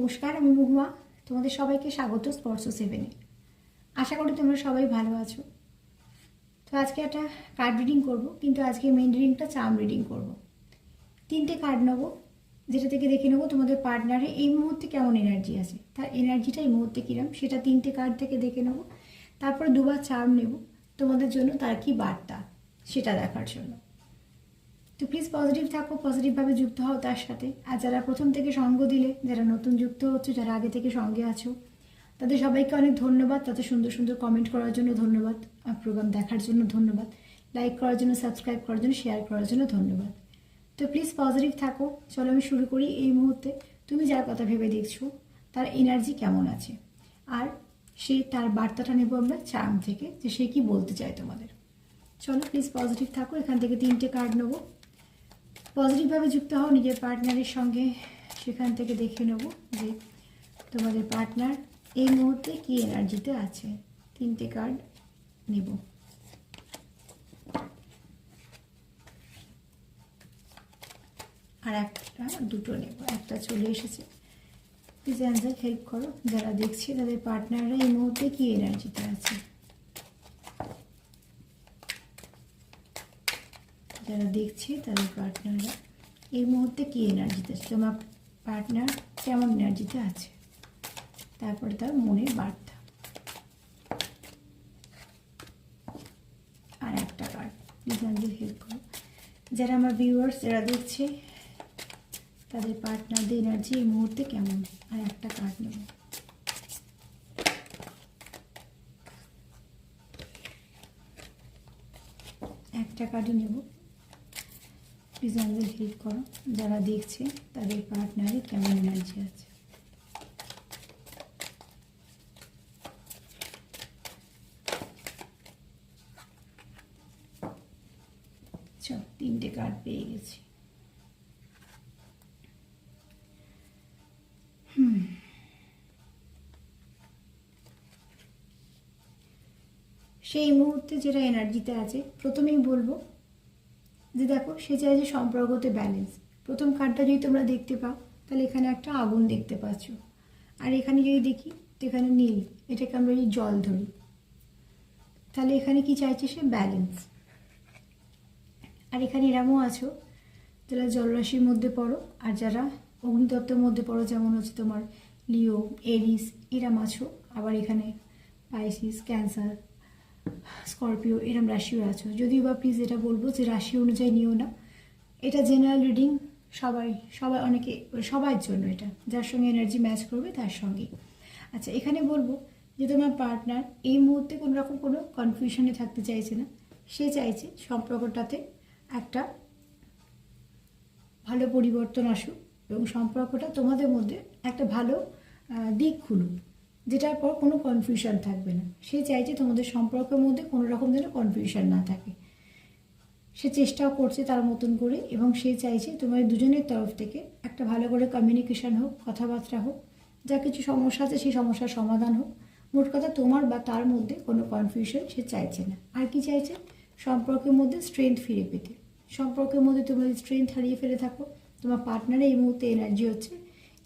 নমস্কার, আমি মহুয়া। তোমাদের সবাইকে স্বাগত স্পর্শ সেভেনে আশা করি তোমরা সবাই ভালো আছো। তো আজকে একটা কার্ড রিডিং করব, কিন্তু আজকে মেন রিডিংটা চার্ম রিডিং করব। তিনটে কার্ড নেব, যেটা থেকে দেখে নেব তোমাদের পার্টনারে এই মুহূর্তে কেমন এনার্জি আছে। তার এনার্জিটা এই মুহূর্তে কিরম, সেটা তিনটে কার্ড থেকে দেখে নেব। তারপর দুবার চার্ম নেব, তোমাদের জন্য তার কি বার্তা, সেটা দেখার জন্য। তো প্লিজ পজিটিভ থাকো পজিটিভভাবে যুক্ত হও তার সাথে। আর যারা প্রথম থেকে সঙ্গ দিলে, যারা নতুন যুক্ত হচ্ছে, যারা আগে থেকে সঙ্গে আছো, তাদের সবাইকে অনেক ধন্যবাদ। তাদের সুন্দর সুন্দর কমেন্ট করার জন্য ধন্যবাদ। আর প্রোগ্রাম দেখার জন্য ধন্যবাদ। লাইক করার জন্য সাবস্ক্রাইব করার জন্য শেয়ার করার জন্য ধন্যবাদ। তো প্লিজ পজিটিভ থাকো। চলো আমি শুরু করি এই মুহূর্তে। তুমি যার কথা ভেবে দেখছ, তার এনার্জি কেমন আছে? আর সে তার বার্তাটা নেব আমরা চার্ম থেকে, যে সে কি বলতে চায় তোমাদের। চলো প্লিজ পজিটিভ থাকো। এখান থেকে তিনটে কার্ড নেব। পজিটিভভাবে যুক্ত হও, নিজের পার্টনারের সঙ্গে সেখান থেকে দেখে নেব যে তোমাদের পার্টনার এই মুহূর্তে কি এনার্জিতে আছে। তিনটে কার্ড নেব। আর একটা, দুটো নেব। একটা চলে এসেছে। প্লিজ অ্যান্সার হেল্প করো। যারা দেখছে, তাদের পার্টনাররা এই মুহূর্তে কি এনার্জিতে আছে? যারা দেখছে, তাদের পার্টনাররা এই মুহূর্তে কী এনার্জিতে আছে? তোমার পার্টনার কেমন এনার্জিতে আছে? তারপরে তার মনের বার্তা। আর একটা কার্ড প্লিজ হেল্প করো। যারা আমার ভিউয়ার্স যারা দেখছে, তাদের পার্টনারদের এনার্জি এই মুহূর্তে কেমন? আর একটা কার্ড নেব। একটা কার্ডই নেব। প্লিজ হেল্প করো। যারা দেখছে, তাদের পার্টনারে কেমন এনার্জি আছে। চল, তিনটে কার্ড পেয়ে গেছি। হুম। সেই মুহূর্তে যেটা এনার্জিতে আছে, প্রথমেই বলব যে দেখো, সে চাই যে সম্পর্কতে ব্যালেন্স প্রথম কার্ডটা যদি তোমরা দেখতে পাও, তাহলে এখানে একটা আগুন দেখতে পাচ্ছ। আর এখানে যদি দেখি, তো এখানে নীল, এটাকে আমরা যদি জল ধরি, তাহলে এখানে কি চাইছে সে? ব্যালেন্স আর এখানে এরমও আছো, যারা জলরাশির মধ্যে পড়ো, আর যারা অগ্নিতত্ত্বের মধ্যে পড়ো, যেমন হচ্ছে তোমার লিও, এরিস, এরাম আছো। আবার এখানে পাইসিস ক্যান্সার স্করপিও, এরম রাশিও আছো। যদিও বা প্লিজ এটা বলব যে রাশি অনুযায়ী নিও না। এটা জেনারেল রিডিং সবাই সবাই অনেকে, সবার জন্য এটা। যার সঙ্গে এনার্জি ম্যাচ করবে, তার সঙ্গে। আচ্ছা এখানে বলব যে তোমার পার্টনার এই মুহূর্তে কোনো রকম কোনো কনফিউশনে থাকতে চাইছে না। সে চাইছে সম্পর্কটাতে একটা ভালো পরিবর্তন আসুক এবং সম্পর্কটা তোমাদের মধ্যে একটা ভালো দিক খুলুক। যেটার পর কোনো কনফিউশন থাকবে না। সে চাইছে তোমাদের সম্পর্কের মধ্যে কোনো রকম যেন কনফিউশন না থাকে। সে চেষ্টাও করছে তার মতন করে এবং সে চাইছে তোমার দুজনের তরফ থেকে একটা ভালো করে কমিউনিকেশন হোক, কথাবার্তা হোক, যা কিছু সমস্যা আছে সেই সমস্যার সমাধান হোক। মোট কথা তোমার বা তার মধ্যে কোনো কনফিউশন সে চাইছে না। আর কি চাইছে? সম্পর্কের মধ্যে স্ট্রেংথ ফিরে পেতে। সম্পর্কের মধ্যে তোমরা স্ট্রেংথ হারিয়ে ফেলে থাকো, তোমার পার্টনারে এই মুহূর্তে এনার্জি হচ্ছে।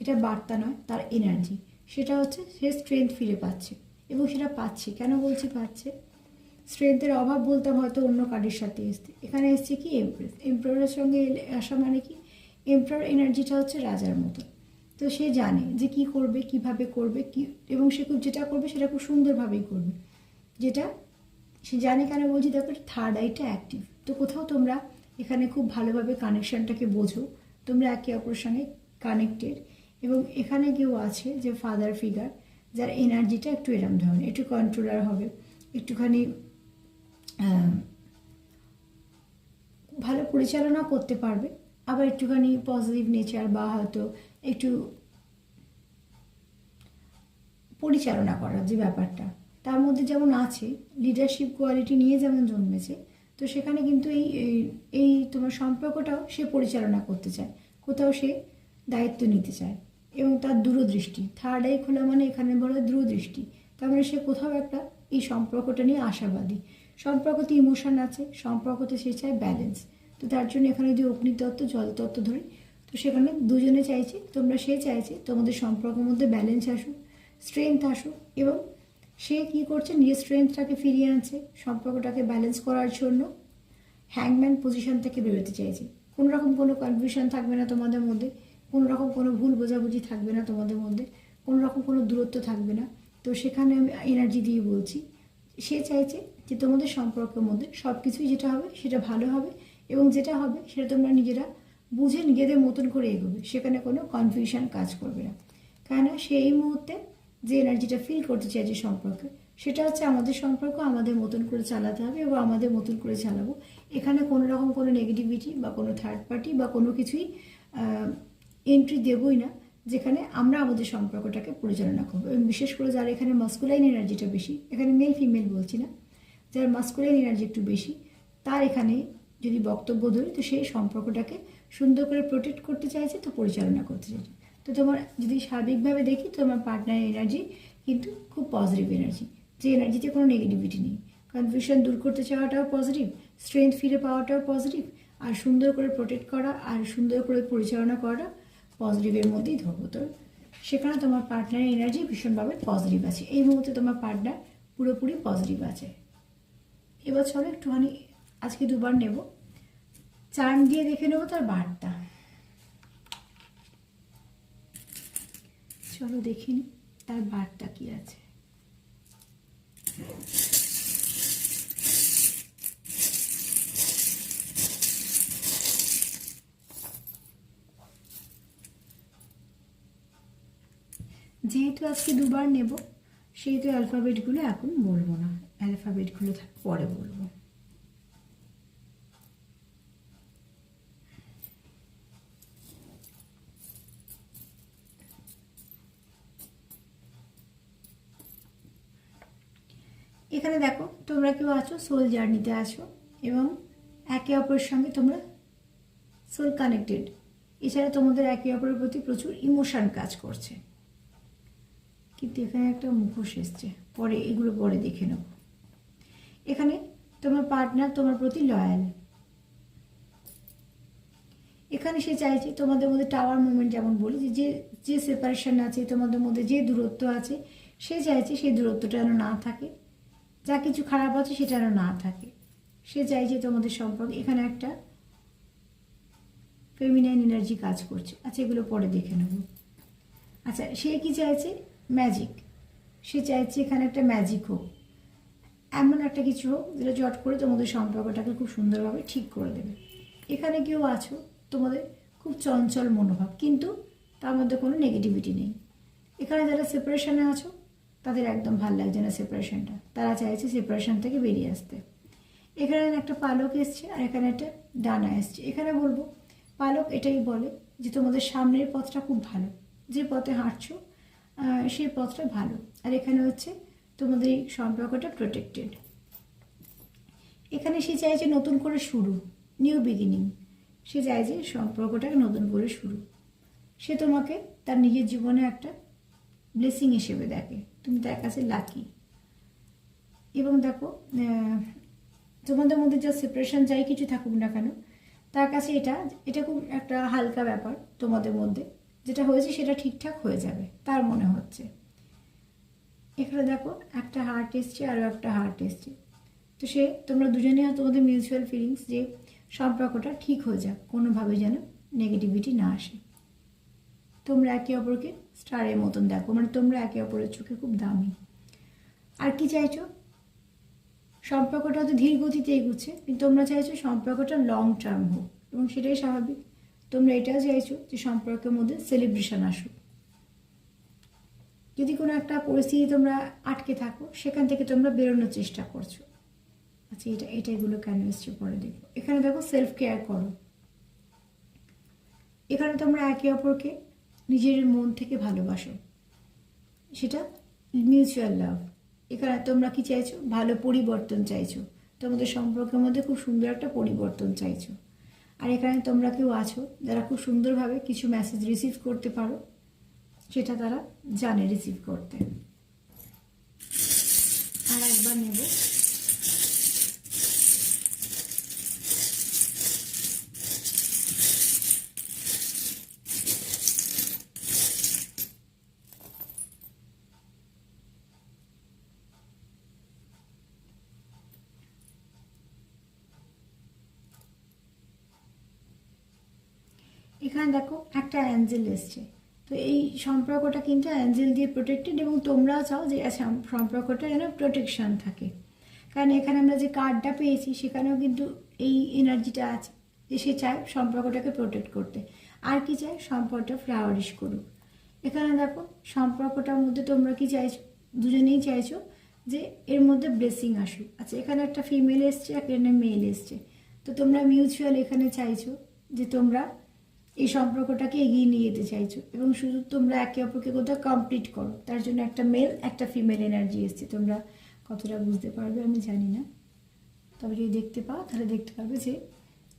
এটা বার্তা নয়, তার এনার্জি সেটা হচ্ছে সে স্ট্রেংথ ফিরে পাচ্ছে। এবং সেটা পাচ্ছে। কেন বলছি পাচ্ছে? স্ট্রেংথের অভাব বলতাম হয়তো অন্য কার্ডের সাথে এসছে। এখানে এসছে কি? এমপ্রেস এমপ্রয়ারের সঙ্গে এলে- আসা মানে কি? এমপ্রয়ার এনার্জিটা হচ্ছে রাজার মতো। তো সে জানে যে কি করবে, কীভাবে করবে, কি এবং সে খুব যেটা করবে সেটা খুব সুন্দরভাবেই করবে। যেটা সে জানে কেন বলছি? দেখো থার্ড আইটা অ্যাক্টিভ তো কোথাও তোমরা এখানে খুব ভালোভাবে কানেকশনটাকে বোঝো। তোমরা একে অপরের সঙ্গে কানেক্টেড এবং এখানে কেউ আছে যে ফাদার ফিগার যার এনার্জিটা একটু এরম ধরনের, একটু কন্ট্রোলার হবে, একটুখানি ভালো পরিচালনা করতে পারবে, আবার একটুখানি পজিটিভ নেচার বা হয়তো একটু পরিচালনা করার যে ব্যাপারটা। তার মধ্যে যেমন আছে লিডারশিপ কোয়ালিটি নিয়ে যেমন জন্মেছে, তো সেখানে কিন্তু এই, এই- তোমার সম্পর্কটাও সে পরিচালনা করতে চায়, কোথাও সে দায়িত্ব নিতে চায়। এবং তার দূরদৃষ্টি। থার্ড আই খোলা মানে এখানে বলা দূরদৃষ্টি। তার মানে সে কোথাও একটা এই সম্পর্কটা নিয়ে আশাবাদী। সম্পর্কতে ইমোশন আছে, সম্পর্কতে সে চায় ব্যালেন্স তো তার জন্য এখানে যদি অগ্নিতত্ত্ব জলতত্ত্ব ধরি, তো তো সেখানে দুজনে চাইছে, তোমরা সে চাইছে, তোমাদের সম্পর্কের মধ্যে ব্যালেন্স আসুক স্ট্রেংথ আসুক এবং সে কি করছে, নিজের স্ট্রেংথটাকে ফিরিয়ে আনছে, সম্পর্কটাকে ব্যালেন্স করার জন্য হ্যাংম্যান পজিশন থেকে বেরোতে চাইছে। কোনো রকম কোনো কনফিউশন থাকবে না তোমাদের মধ্যে। কোনো রকম কোনো ভুল বোঝাবুঝি থাকবে না তোমাদের মধ্যে কোনো রকম কোনো দূরত্ব থাকবে না। তো সেখানে আমি এনার্জি দিয়ে বলছি, সে চাইছে যে তোমাদের সম্পর্কের মধ্যে সব কিছুই যেটা হবে সেটা ভালো হবে এবং যেটা হবে সেটা তোমরা নিজেরা বুঝে নিজেদের মতন করে এগোবে, সেখানে কোনো কনফিউশন কাজ করবে না। কেননা সে এই মুহূর্তে যে এনার্জিটা ফিল করতে চাইছে সম্পর্কে, সেটা হচ্ছে আমাদের সম্পর্ক, আমাদের মতন করে চালাতে হবে এবং আমাদের মতন করে চালাবো। এখানে কোনো রকম কোনো নেগেটিভিটি বা কোনো থার্ড পার্টি বা কোনো কিছুই এন্ট্রি দেবই না, যেখানে আমরা আমাদের সম্পর্কটাকে পরিচালনা করব। এবং বিশেষ করে যারা এখানে মাস্কুলাইন এনার্জিটা বেশি, এখানে মেল ফিমেল বলছি না, যার মাস্কুলাইন এনার্জি একটু বেশি, তার এখানে যদি বক্তব্য ধরি, তো সেই সম্পর্কটাকে সুন্দর করে প্রোটেক্ট করতে চাইছে, তো পরিচালনা করতে চাইছে। তো তোমার যদি সার্বিকভাবে দেখি তোমার পার্টনার এনার্জি কিন্তু খুব পজিটিভ এনার্জি যে এনার্জিতে কোনো নেগেটিভিটি নেই। কনফিউশন দূর করতে চাওয়াটাও পজিটিভ স্ট্রেংথ ফিরে পাওয়াটাও পজিটিভ আর সুন্দর করে প্রোটেক্ট করা, আর সুন্দর করে পরিচালনা করা পজিটিভের মধ্যেই ধরবো তো সেখানে তোমার পার্টনারের এনার্জি ভীষণভাবে পজিটিভ আছে। এই মুহূর্তে তোমার পার্টনার পুরোপুরি পজিটিভ আছে। এবার চলো একটুখানি, আজকে দুবার নেব। চার্ন দিয়ে দেখে নেব তার বার্তা চলো দেখিনি তার বার্তা কি আছে। যেহেতু আজকে দুবার নেব, সেহেতু অ্যালফাবেটগুলো এখন বলব না। অ্যালফাবেটগুলো পরে বলব। এখানে দেখো, তোমরা কেউ আছো সোল জার্নিতে আছো, এবং একে অপরের সঙ্গে তোমরা সোল কানেক্টেড এছাড়া তোমাদের একে অপরের প্রতি প্রচুর ইমোশন কাজ করছে। কিন্তু এখানে একটা মুখোশ এসছে। পরে এগুলো পরে দেখে নেব। এখানে তোমার পার্টনার তোমার প্রতি লয়াল এখানে সে চাইছে তোমাদের মধ্যে টাওয়ার মুভমেন্ট যেমন বলি, যে যে সেপারেশন আছে, তোমাদের মধ্যে যে দূরত্ব আছে, সে চাইছে সেই দূরত্বটা যেন না থাকে। যা কিছু খারাপ আছে সেটা যেন না থাকে। সে চাইছে তোমাদের সম্পর্ক। এখানে একটা ফেমিনাইন এনার্জি কাজ করছে। আচ্ছা এগুলো পরে দেখে নেব। আচ্ছা সে কি চাইছে? ম্যাজিক সে চাইছে এখানে একটা ম্যাজিক হোক। এমন একটা কিছু হোক যেটা জট করে তোমাদের সম্পর্কটাকে খুব সুন্দরভাবে ঠিক করে দেবে। এখানে কেউ আছো, তোমাদের খুব চঞ্চল মনোভাব, কিন্তু তার মধ্যে কোনো নেগেটিভিটি নেই। এখানে যারা সেপারেশনে আছো, তাদের একদম ভালো লাগছে না সেপারেশনটা তারা চাইছে সেপারেশন থেকে বেরিয়ে আসতে। এখানে একটা পালক এসছে আর এখানে একটা ডানা এসছে। এখানে বলব, পালক এটাই বলে যে তোমাদের সামনের পথটা খুব ভালো। যে পথে হাঁটছো সেই পথটা ভালো। আর এখানে হচ্ছে তোমাদের এই সম্পর্কটা প্রোটেক্টেড এখানে সে চায় যে নতুন করে শুরু নিউ বিগিনিং সে চায় যে সম্পর্কটাকে নতুন করে শুরু। সে তোমাকে তার নিজের জীবনে একটা ব্লেসিং হিসেবে দেখে। তুমি তার কাছে লাকি এবং দেখো তোমাদের মধ্যে যা সেপারেশন যাই কিছু থাকুক না কেন, তার কাছে এটা এটা খুব একটা হালকা ব্যাপার তোমাদের মধ্যে। যেটা হয়েছে সেটা ঠিকঠাক হয়ে যাবে, তার মনে হচ্ছে। এখানে দেখো, একটা হার্ট এসছে আরও একটা হার্ট এসছে। তো সে, তোমরা দুজনে তোমাদের মিউচুয়াল ফিলিংস যে সম্পর্কটা ঠিক হয়ে যাক, কোনোভাবে যেন নেগেটিভিটি না আসে। তোমরা একে অপরকে স্টারের মতন দেখো মানে তোমরা একে অপরের চোখে খুব দামি। আর কি চাইছো? সম্পর্কটা তো ধীর গতিতে এগুচ্ছে, কিন্তু তোমরা চাইছো সম্পর্কটা লং টার্ম হোক, এবং সেটাই স্বাভাবিক। তোমরা এটাও চাইছো যে সম্পর্কের মধ্যে সেলিব্রেশন আসুক। যদি কোনো একটা পরিস্থিতি তোমরা আটকে থাকো, সেখান থেকে তোমরা বেরোনোর চেষ্টা করছ। আচ্ছা এটা এটা এগুলো কেন এসছে পরে দেখো এখানে দেখো সেলফ কেয়ার করো। এখানে তোমরা একে অপরকে নিজের মন থেকে ভালোবাসো। সেটা মিউচুয়াল লাভ এখানে তোমরা কি চাইছো? ভালো পরিবর্তন চাইছো। তোমাদের সম্পর্কের মধ্যে খুব সুন্দর একটা পরিবর্তন চাইছো। আর এখানে তোমরা কেউ আছো যারা খুব সুন্দরভাবে কিছু মেসেজ রিসিভ করতে পারো, সেটা তারা জানে রিসিভ করতে। আর একবার নেব। এখানে দেখো একটা অ্যাঞ্জেল এসছে। তো এই সম্পর্কটা কিন্তু অ্যাঞ্জেল দিয়ে প্রোটেক্টেড এবং তোমরাও চাও যে সম- সম্পর্কটা যেন প্রোটেকশন থাকে। কারণ এখানে আমরা যে কার্ডটা পেয়েছি, সেখানেও কিন্তু এই এনার্জিটা আছে যে সে চায় সম্পর্কটাকে প্রোটেক্ট করতে। আর কি চায়? সম্পর্কটা ফ্লাওয়ারিশ করুক। এখানে দেখো সম্পর্কটার মধ্যে তোমরা কি চাইছো দুজনেই চাইছো যে এর মধ্যে ব্লেসিং আসুক। আচ্ছা এখানে একটা ফিমেল এসছে এখানে মেল এসছে। তো তোমরা মিউচুয়াল এখানে চাইছো যে তোমরা এই সম্পর্কটাকে এগিয়ে নিয়ে যেতে চাইছো। এবং শুধু তোমরা একে অপরকে কোথাও কমপ্লিট করো। তার জন্য একটা মেল একটা ফিমেল এনার্জি এসছে। তোমরা কতটা বুঝতে পারবে আমি জানি না। তবে যদি দেখতে পাও, তাহলে দেখতে পাবে যে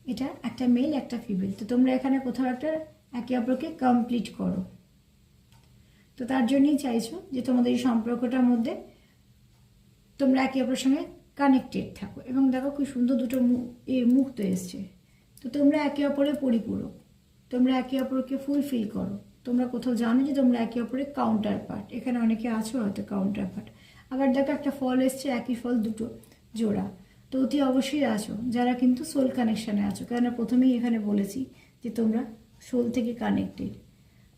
এটা একটা মেল একটা ফিমেল তো তোমরা এখানে কোথাও একটা একে অপরকে কমপ্লিট করো। তো তার জন্যই চাইছো যে তোমাদের এই সম্পর্কটার মধ্যে তোমরা একে অপরের সঙ্গে কানেক্টেড থাকো। এবং দেখো খুব সুন্দর দুটো মু- এ মুক্ত এসছে। তো তোমরা একে অপরের পরিপূরক। তোমরা একে অপরকে ফুলফিল করো। তোমরা কোথাও জানো যে তোমরা একে অপরের কাউন্টার পার্ট এখানে অনেকে আছো হয়তো কাউন্টার পার্ট আবার দেখো একটা ফল এসছে, একই ফল দুটো জোড়া। তো অতি অবশ্যই আছো, যারা কিন্তু সোল কানেকশানে আছো। কেননা প্রথমেই এখানে বলেছি যে তোমরা সোল থেকে কানেক্টেড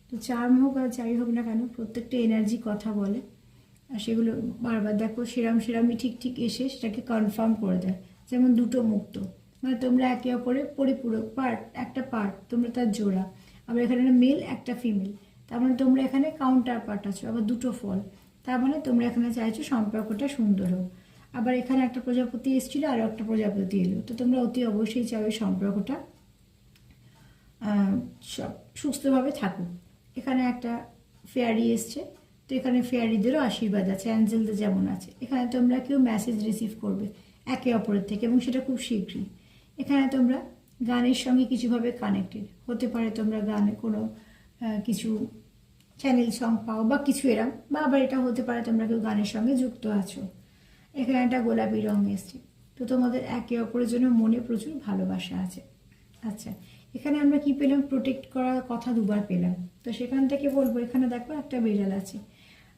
তো চার্ম হোক আর যাই হোক না কেন, প্রত্যেকটা এনার্জি কথা বলে। আর সেগুলো বারবার দেখো, সেরাম সেরামই ঠিক ঠিক এসে সেটাকে কনফার্ম করে দেয়। যেমন দুটো মুক্ত। মানে তোমরা একে অপরের পরিপূরক পার্ট একটা পার্ট তোমরা তার জোড়া। আবার এখানে মেল একটা ফিমেল তার মানে তোমরা এখানে কাউন্টার পার্ট আছো, আবার দুটো ফল তার মানে তোমরা এখানে চাইছো সম্পর্কটা সুন্দর হোক। আবার এখানে একটা প্রজাপতি এসেছিল, আর একটা প্রজাপতি এলো। তো তোমরা অতি অবশ্যই চাও এই সম্পর্কটা সুস্থভাবে থাকুক। এখানে একটা ফেয়ারি এসছে, তো এখানে ফেয়ারিদেরও আশীর্বাদ আছে অ্যাঞ্জেলদের যেমন আছে। এখানে তোমরা কেউ মেসেজ রিসিভ করবে একে অপরের থেকে, এবং সেটা খুব শীঘ্রই। এখানে তোমরা গানের সঙ্গে কিছুভাবে কানেক্টেড হতে পারে তোমরা গানে কোনো কিছু চ্যানেল সং পাও বা কিছু এরম, বা আবার এটা হতে পারে তোমরা কেউ গানের সঙ্গে যুক্ত আছো। এখানে একটা গোলাপি রং এসছে। তো তোমাদের একে অপরের জন্য মনে প্রচুর ভালোবাসা আছে। আচ্ছা এখানে আমরা কি পেলাম? প্রোটেক্ট করার কথা দুবার পেলাম। তো সেখান থেকে বলব, এখানে দেখো একটা বিড়াল আছে।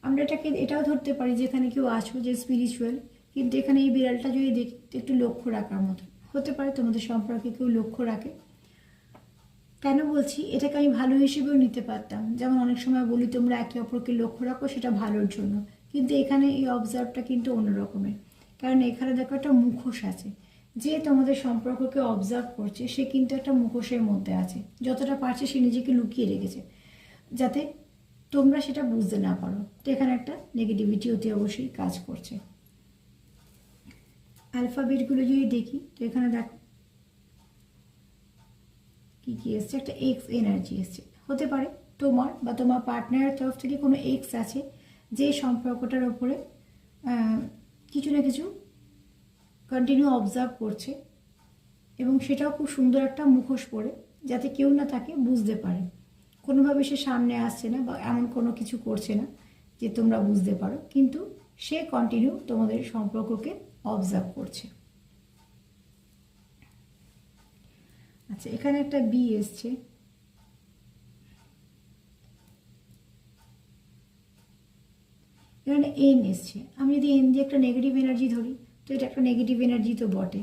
আমরা এটাকে, এটাও ধরতে পারি যে এখানে কেউ আছো যে স্পিরিচুয়াল কিন্তু এখানে এই বিড়ালটা যদি দেখি, একটু লক্ষ্য রাখার মতো। হতে পারে তোমাদের সম্পর্কে কেউ লক্ষ্য রাখে। কেন বলছি? এটাকে আমি ভালো হিসেবেও নিতে পারতাম। যেমন অনেক সময় বলি, তোমরা একে অপরকে লক্ষ্য রাখো, সেটা ভালোর জন্য। কিন্তু এখানে এই অবজার্ভটা কিন্তু অন্য রকমের কারণ এখানে দেখো একটা মুখোশ আছে। যে তোমাদের সম্পর্ককে অবজার্ভ করছে, সে কিন্তু একটা মুখোশের মধ্যে আছে। যতটা পারছে সে নিজেকে লুকিয়ে রেখেছে। যাতে তোমরা সেটা বুঝতে না পারো। তো এখানে একটা নেগেটিভিটি অতি অবশ্যই কাজ করছে। অ্যালফাবেটগুলো যদি দেখি, তো এখানে দেখো, কি কি এসছে? একটা এক্স এনার্জি এসছে। হতে পারে তোমার বা তোমার পার্টনারের তরফ থেকে কোনো এক্স আছে, যে সম্পর্কটার ওপরে কিছু না কিছু কন্টিনিউ অবজার্ভ করছে এবং সেটাও খুব সুন্দর একটা মুখোশ পরে, যাতে কেউ না তাকে বুঝতে পারে। কোনোভাবে সে সামনে আসছে না বা এমন কোনো কিছু করছে না, যে তোমরা বুঝতে পারো। কিন্তু সে কন্টিনিউ তোমাদের সম্পর্ককে অবজার্ভ করছে। আচ্ছা এখানে একটা বি এসছে। এখানে এন এসছে। আমি যদি এন দিয়ে একটা নেগেটিভ এনার্জি ধরি, তো এটা একটা নেগেটিভ এনার্জি তো বটে।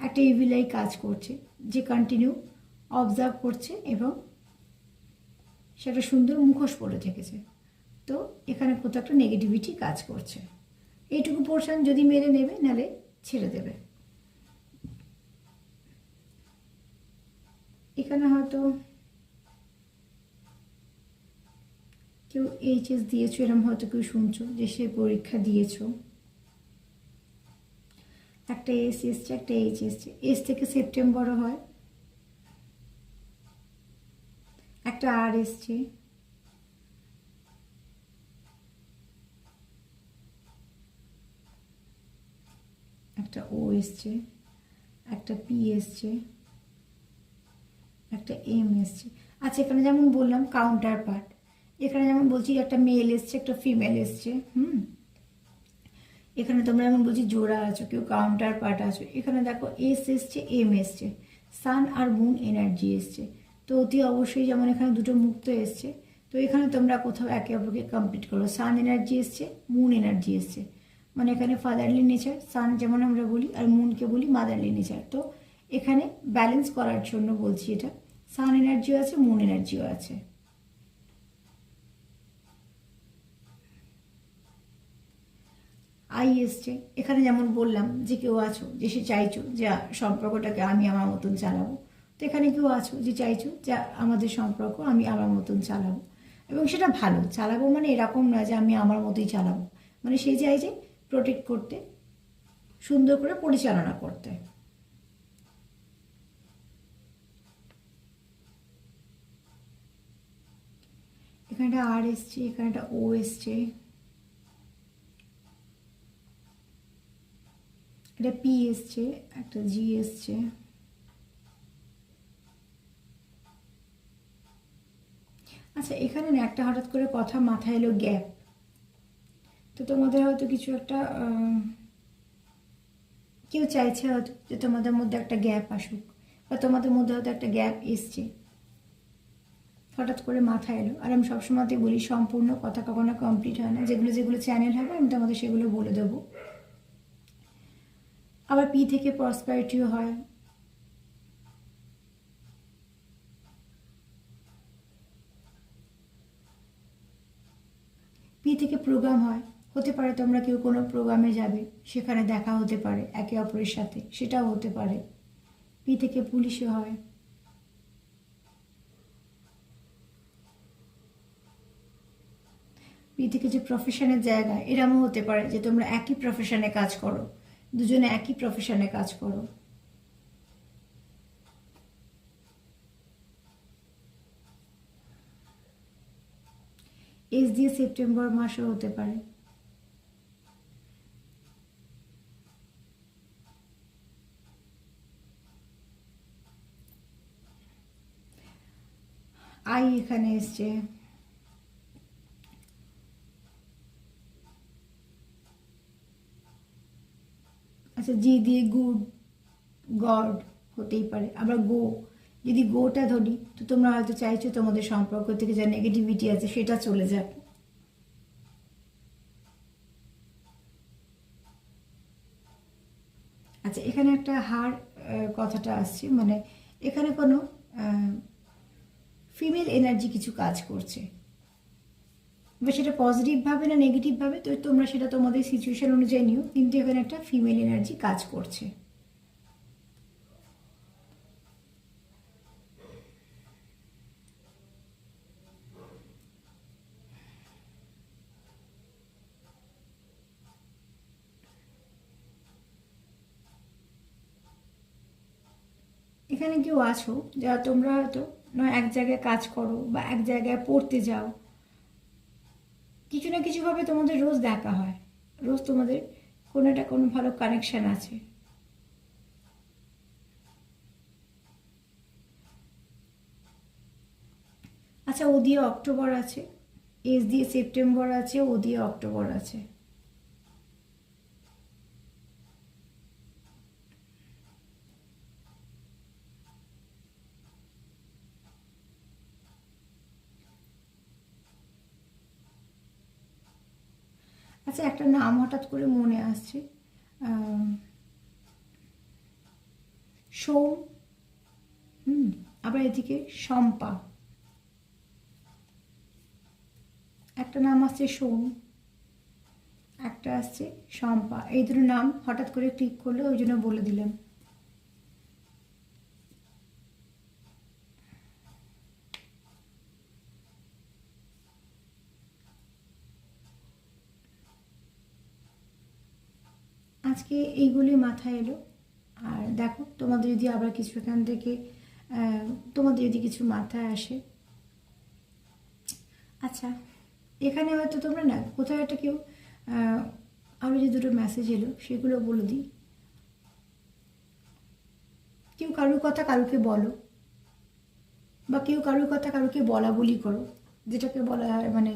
একটা ইভিলাই কাজ করছে, যে কন্টিনিউ অবজার্ভ করছে এবং সেটা সুন্দর মুখোশ পড়ে থেকেছে। তো এখানে কোথাও একটা নেগেটিভিটি কাজ করছে। এইটুকু পোর্শন যদি মেরে নেবে, নালে ছেড়ে দেবে। এখানে হয়তো কেউ এইচএস দিয়েছ এরকম হয়তো কেউ শুনছো যে সে পরীক্ষা দিয়েছ। একটা এস এসছে একটা এইচ এসছে এস থেকে সেপ্টেম্বরও হয়। একটা আর এসছে একটা ও এসছে, একটা পি এসছে, একটা এম এসছে। আচ্ছা এখানে যেমন বললাম কাউন্টার পার্ট এখানে যেমন বলছি একটা মেল এসছে, একটা ফিমেল এসছে, হুম? এখানে তোমরা যেমন বলছি জোড়া আছো, কেউ কাউন্টার পার্ট আছো, এখানে দেখো এস এসছে এম এসছে সান আর মুন এনার্জি এসছে। তো অতি অবশ্যই যেমন এখানে দুটো মুক্ত এসছে, তো এখানে তোমরা কোথাও একে অপরকে কমপ্লিট করো সান এনার্জি এসছে মুন এনার্জি এসছে। মানে এখানে ফাদারলি নেচার সান যেমন আমরা বলি আর মুনকে বলি মাদারলি নেচার তো এখানে ব্যালেন্স করার জন্য বলছি এটা। সান এনার্জিও আছে মুন এনার্জিও আছে। আই এসছে। এখানে যেমন বললাম যে কেউ আছো, যে সে চাইছো যে সম্পর্কটাকে আমি আমার মতন চালাবো। তো এখানে কেউ আছো যে চাইছো যে আমাদের সম্পর্ক আমি আমার মতন চালাবো। এবং সেটা ভালো, চালাবো মানে এরকম না যে আমি আমার মতোই চালাবো। মানে সে চাই যে প্রোটেক্ট করতে, সুন্দর করে পরিচালনা করতে। এখানটা আর এসছে এখানটা ও এসছে। এটা পি এসছে, একটা জি এসছে। আচ্ছা এখানে না একটা হঠাৎ করে কথা মাথায় এলো গ্যাপ তো তোমাদের হয়তো কিছু একটা কেউ চাইছে হয়তো যে তোমাদের মধ্যে একটা গ্যাপ আসুক বা তোমাদের মধ্যে হয়তো একটা গ্যাপ এসছে। হঠাৎ করে মাথায় এলো। আর আমি সবসময়তেই বলি, সম্পূর্ণ কথা কখনো কমপ্লিট হয় না। যেগুলো যেগুলো চ্যানেল হবে, আমি তোমাদের সেগুলো বলে দেবো। আবার পি থেকে প্রসপারিটিও হয়। পি থেকে প্রোগ্রাম হয়। হতে পারে তোমরা কেউ কোনো প্রোগ্রামে যাবে, সেখানে দেখা হতে পারে, একে অপরের সাথে, সেটাও হতে পারে। পি থেকে পুলিশে হয়। পি থেকে যে প্রফেশনের জায়গা, এরমও হতে পারে যে তোমরা একই প্রফেশনে কাজ করো, দুজনে একই প্রফেশনে কাজ করো। এস দিয়ে সেপ্টেম্বর মাসও হতে পারে। আই এখানে এসছে। আচ্ছা জি দিয়ে গুড, গড হতেই পারে। আবার গো, যদি গোটা ধরি, তো তোমরা হয়তো চাইছো তোমাদের সম্পর্ক থেকে যা নেগেটিভিটি আছে সেটা চলে যাক। আচ্ছা এখানে একটা হার কথাটা আসছে। মানে এখানে কোনো ফিমেল এনার্জি কিছু কাজ করছে। এবার সেটা পজিটিভভাবে না নেগেটিভভাবে তো তোমরা সেটা তোমাদের সিচুয়েশন অনুযায়ী নিও। কিন্তু এখানে একটা ফিমেল এনার্জি কাজ করছে। এখানে কেউ আছো, যারা তোমরা হয়তো নয়, এক জায়গায় কাজ করো বা এক জায়গায় পড়তে যাও। কিছু না কিছুভাবে তোমাদের রোজ দেখা হয়। রোজ তোমাদের কোনো একটা কোনো ভালো কানেকশন আছে। আচ্ছা ও দিয়ে অক্টোবর আছে এস দিয়ে সেপ্টেম্বর আছে, ও দিয়ে অক্টোবর আছে। আচ্ছা একটা নাম হঠাৎ করে মনে আসছে। সৌম হুম, আবার এদিকে শম্পা। একটা নাম আসছে সোম একটা আসছে শম্পা। এই দুটো নাম হঠাৎ করে ক্লিক করলে ওই জন্য বলে দিলাম। আজকে এইগুলি মাথায় এলো। আর দেখো, তোমাদের যদি আবার কিছু এখান থেকে তোমাদের যদি কিছু মাথায় আসে। আচ্ছা এখানে হয়তো তোমরা না, কোথাও একটা কেউ আরও যে দুটো মেসেজ এলো, সেগুলো বলে দিই। কেউ কারোর কথা কারোকে বলো, বা কেউ কারোর কথা কারোকে বলা বলি করো, যেটাকে বলা হয় মানে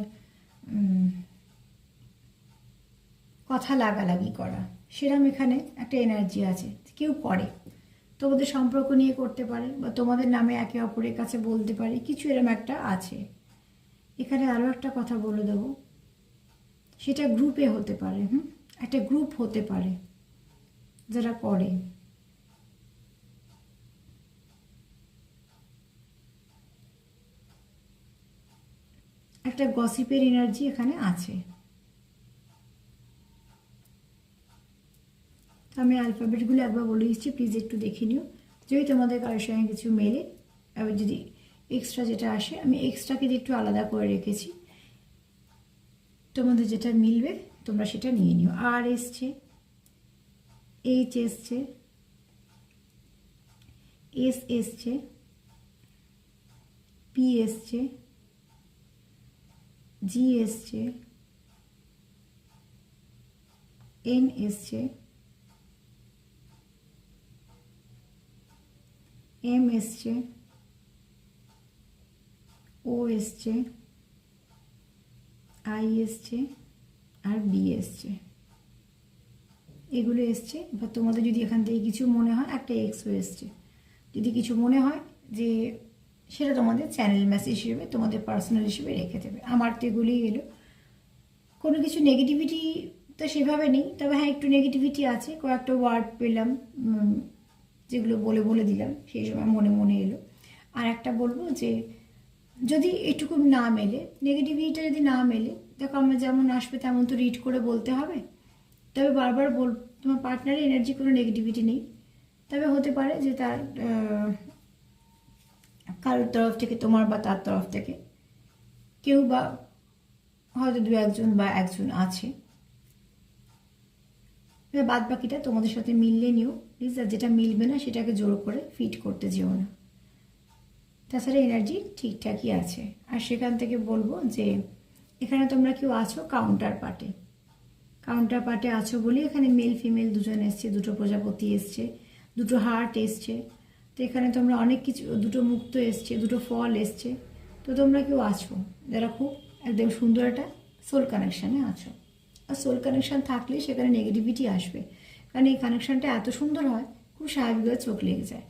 কথা লাগালাগি করা। সেরকম এখানে একটা এনার্জি আছে, কেউ করে। তোমাদের সম্পর্ক নিয়ে করতে পারে বা তোমাদের নামে একে অপরের কাছে বলতে পারে, কিছু এরম একটা আছে। এখানে আরও একটা কথা বলে দেবো। সেটা গ্রুপে হতে পারে, হুম? একটা গ্রুপ হতে পারে, যারা করে। একটা গসিপের এনার্জি এখানে আছে। আমি অ্যালফাবেটগুলো একবার বলে দিচ্ছি প্লিজ একটু দেখে নিও। যদি তোমাদের কারোর সঙ্গে কিছু মেলে এবার যদি এক্সট্রা যেটা আসে, আমি এক্সট্রাকে একটু আলাদা করে রেখেছি। তোমাদের যেটা মিলবে, তোমরা সেটা নিয়ে নিও। আর এসছে এইচ এসছে এস এসছে পি এসছে জি এসছে এন এসছে এম এসছে ও এসছে আই এসছে আর বি এসছে এগুলো এসছে এবার তোমাদের যদি এখান থেকে কিছু মনে হয়, একটা এক্সও এসছে। যদি কিছু মনে হয় যে সেটা তোমাদের চ্যানেল মেসেজ হিসেবে, তোমাদের পার্সোনাল হিসেবে রেখে দেবে। আমার তো এগুলোই এলো কোনো কিছু নেগেটিভিটি তো সেভাবে নেই, তবে হ্যাঁ একটু নেগেটিভিটি আছে, কয়েকটা ওয়ার্ড পেলাম যেগুলো বলে বলে দিলাম, সেই সময় মনে মনে এলো। আর একটা বলব যে, যদি এটুকু না মেলে নেগেটিভিটিটা যদি না মেলে, দেখো আমরা যেমন আসবে তেমন তো রিড করে বলতে হবে। তবে বারবার বল, তোমার পার্টনারের এনার্জি কোনো নেগেটিভিটি নেই। তবে হতে পারে যে তার কারোর তরফ থেকে তোমার বা তার তরফ থেকে কেউ বা হয়তো দু একজন বা একজন আছে। এবার বাদ বাকিটা তোমাদের সাথে মিললে নিও। প্লিজ আর যেটা মিলবে না, সেটাকে জোর করে ফিট করতে যেও না। তাছাড়া এনার্জি ঠিকঠাকই আছে। আর সেখান থেকে বলব যে, এখানে তোমরা কেউ আছো? কাউন্টার পার্টে কাউন্টার পার্টে আছো বলে এখানে মেল ফিমেল দুজন এসছে, দুটো প্রজাপতি এসছে, দুটো হার্ট এসছে। তো এখানে তোমরা অনেক কিছু, দুটো মুক্ত এসছে, দুটো ফল এসছে। তো তোমরা কেউ আছো? যারা খুব একদম সুন্দর একটা সোল কানেকশানে আছো। আর সোল কানেকশান থাকলে সেখানে নেগেটিভিটি আসবে। কারণ এই কানেকশানটা এত সুন্দর হয়, খুব স্বাভাবিকভাবে চোখ লেগে যায়।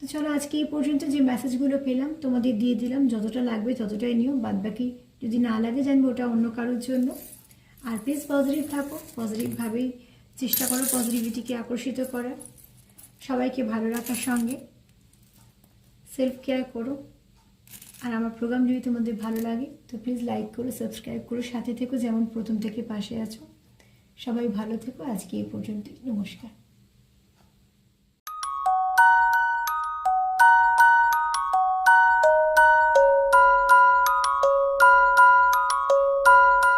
তো চলো আজকে এই পর্যন্ত যে মেসেজগুলো পেলাম, তোমাদের দিয়ে দিলাম, যতটা লাগবে ততটাই নিও বাদ বাকি যদি না লাগে জানবে ওটা অন্য কারোর জন্য। আর প্লিজ পজিটিভ থাকো পজিটিভভাবেই চেষ্টা করো পজিটিভিটিকে আকর্ষিত করার। সবাইকে ভালো রাখার সঙ্গে। সেলফ কেয়ার করো। আর আমার প্রোগ্রাম যদি তোমাদের ভালো লাগে, তো প্লিজ লাইক করো সাবস্ক্রাইব করো, সাথে থেকো যেমন প্রথম থেকে পাশে আছো। সবাই ভালো থেকো, আজকে এই পর্যন্ত নমস্কার।